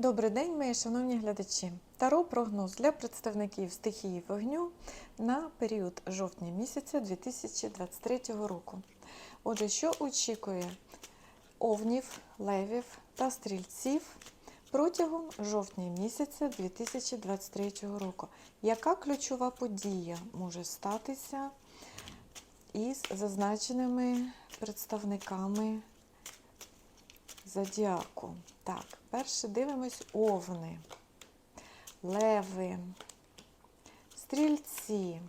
Добрий день, мої шановні глядачі. Таро прогноз для представників стихії вогню на період жовтня місяця 2023 року. Отже, що очікує овнів, левів та стрільців протягом жовтня місяця 2023 року? Яка ключова подія може статися із зазначеними представниками зодіаку? Так, перше дивимось овни, леви, стрільці.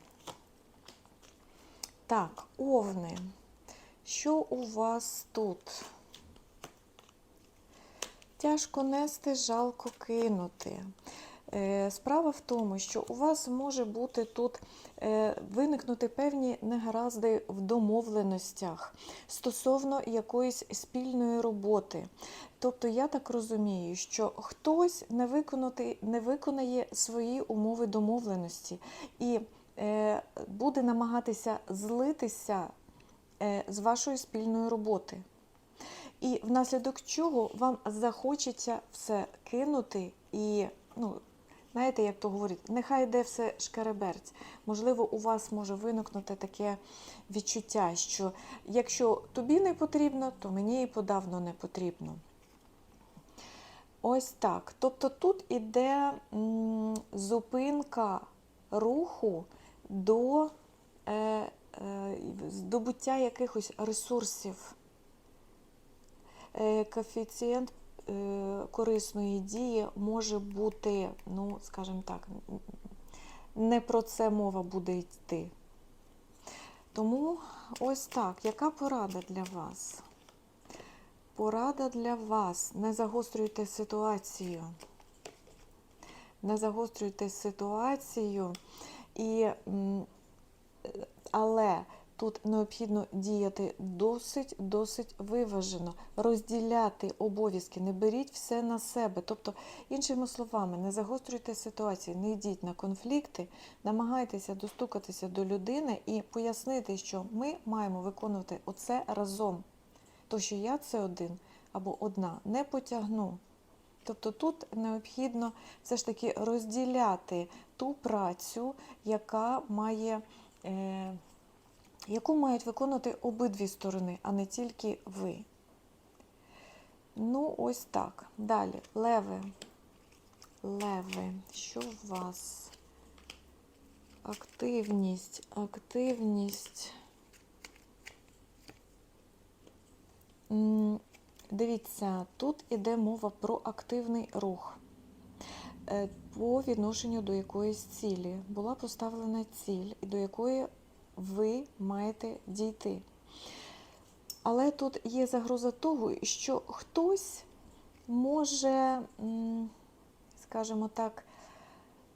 Так, овни. Що у вас тут? Тяжко нести, жалко кинути. Е, Справа в тому, що у вас може бути тут е, виникнути певні негаразди в домовленостях стосовно якоїсь спільної роботи. Тобто, я так розумію, що хтось не, виконати, не виконає свої умови домовленості і е, буде намагатися злитися з вашої спільної роботи. І внаслідок чого вам захочеться все кинути і, ну, знаєте, як то говорять, нехай йде все шкереберть. Можливо, у вас може виникнути таке відчуття, що якщо тобі не потрібно, то мені і подавно не потрібно. Ось так. Тобто тут іде зупинка руху до е, е, здобуття якихось ресурсів. Е, коефіцієнт корисної дії може бути, ну, скажімо так, не про це мова буде йти. Тому ось так, яка порада для вас? Порада для вас. Не загострюйте ситуацію. Не загострюйте ситуацію, і, але тут необхідно діяти досить-досить виважено, розділяти обов'язки, не беріть все на себе. Тобто, іншими словами, не загострюйте ситуацію, не йдіть на конфлікти, намагайтеся достукатися до людини і пояснити, що ми маємо виконувати оце разом. То, що я це один або одна, не потягну. Тобто тут необхідно все ж таки розділяти ту працю, яка має, е, яку мають виконувати обидві сторони, а не тільки ви. Ну, ось так. Далі. Леви. Леви. Що у вас? Активність, активність. Дивіться, тут іде мова про активний рух е, по відношенню до якоїсь цілі. Була поставлена ціль, до якої ви маєте дійти. Але тут є загроза того, що хтось може, скажімо так,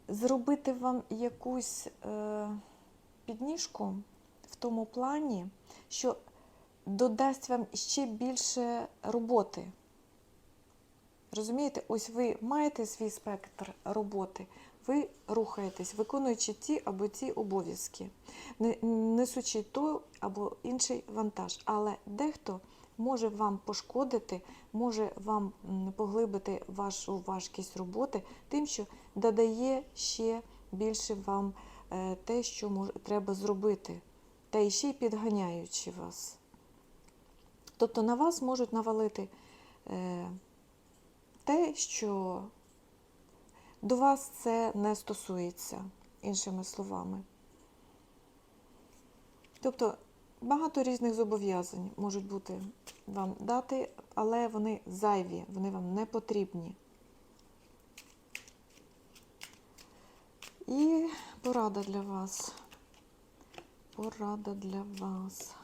зробити вам якусь е, підніжку в тому плані, що додасть вам ще більше роботи. Розумієте, ось ви маєте свій спектр роботи, ви рухаєтесь, виконуючи ті або ті обов'язки, несучи той або інший вантаж. Але дехто може вам пошкодити, може вам поглибити вашу важкість роботи, тим, що додає ще більше вам е, те, що треба зробити, та ще й підганяючи вас. Тобто на вас можуть навалити е, те, що до вас це не стосується, іншими словами. Тобто багато різних зобов'язань можуть бути вам дати, але вони зайві, вони вам не потрібні. І порада для вас. Порада для вас.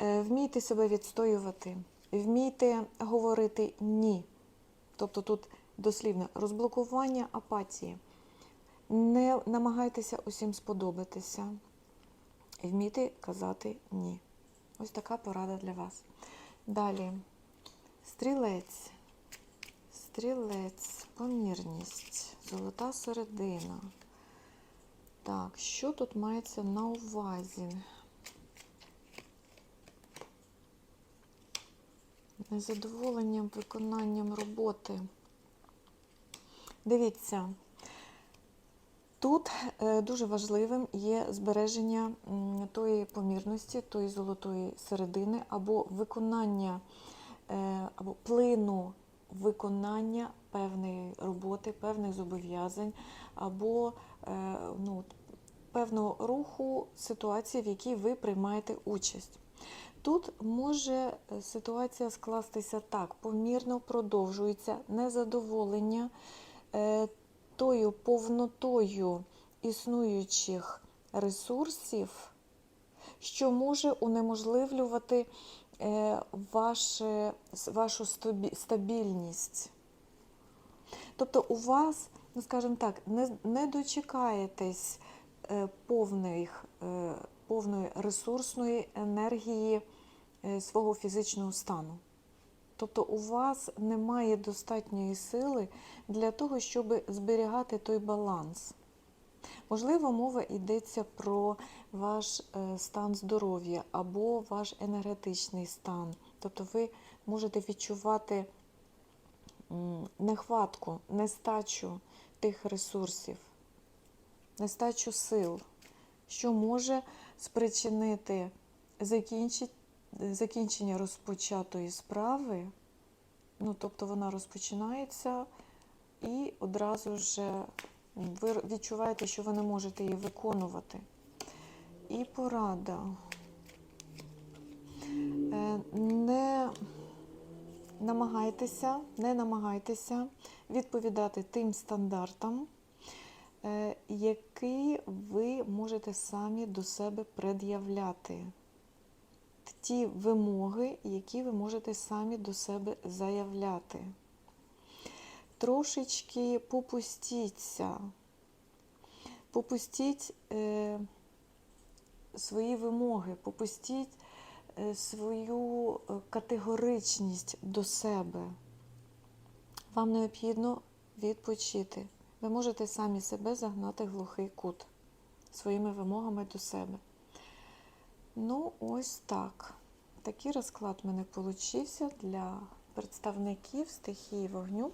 Е, Вмійте себе відстоювати, вмійте говорити ні. Тобто тут дослівне розблокування апатії. Не намагайтеся усім сподобатися. Вмійте казати ні. Ось така порада для вас. Далі. Стрілець. Стрілець, помірність, золота середина. Так, що тут мається на увазі? Незадоволенням виконанням роботи. Дивіться, тут е, дуже важливим є збереження тої помірності, тої золотої середини, або виконання, е, або плину виконання певної роботи, певних зобов'язань, або е, ну, певного руху ситуації, в якій ви приймаєте участь. Тут може ситуація скластися так: помірно продовжується незадоволення тою повнотою існуючих ресурсів, що може унеможливлювати е, ваше, вашу стабільність. Тобто у вас, ну скажімо так, не, не дочекаєтесь е, повних, е, повної ресурсної енергії е, свого фізичного стану. Тобто у вас немає достатньої сили для того, щоб зберігати той баланс. Можливо, мова йдеться про ваш е, стан здоров'я або ваш енергетичний стан. Тобто ви можете відчувати нехватку, нестачу тих ресурсів, нестачу сил, що може спричинити закінчи- закінчення розпочатої справи. Ну, тобто вона розпочинається і одразу ж ви відчуваєте, що ви не можете її виконувати. І порада. Е, Не намагайтеся, не намагайтеся відповідати тим стандартам, е, які ви можете самі до себе пред'являти. Ті вимоги, які ви можете самі до себе заявляти. Трошечки попустіться, попустіть е, свої вимоги, попустіть е, свою е, категоричність до себе. Вам необхідно відпочити. Ви можете самі себе загнати в глухий кут своїми вимогами до себе. Ну, ось так. Такий розклад в мене получився для представників стихії вогню.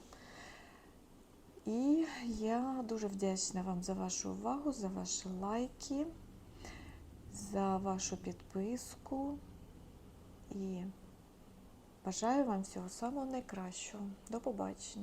І я дуже вдячна вам за вашу увагу, за ваші лайки, за вашу підписку. І бажаю вам всього самого найкращого. До побачення!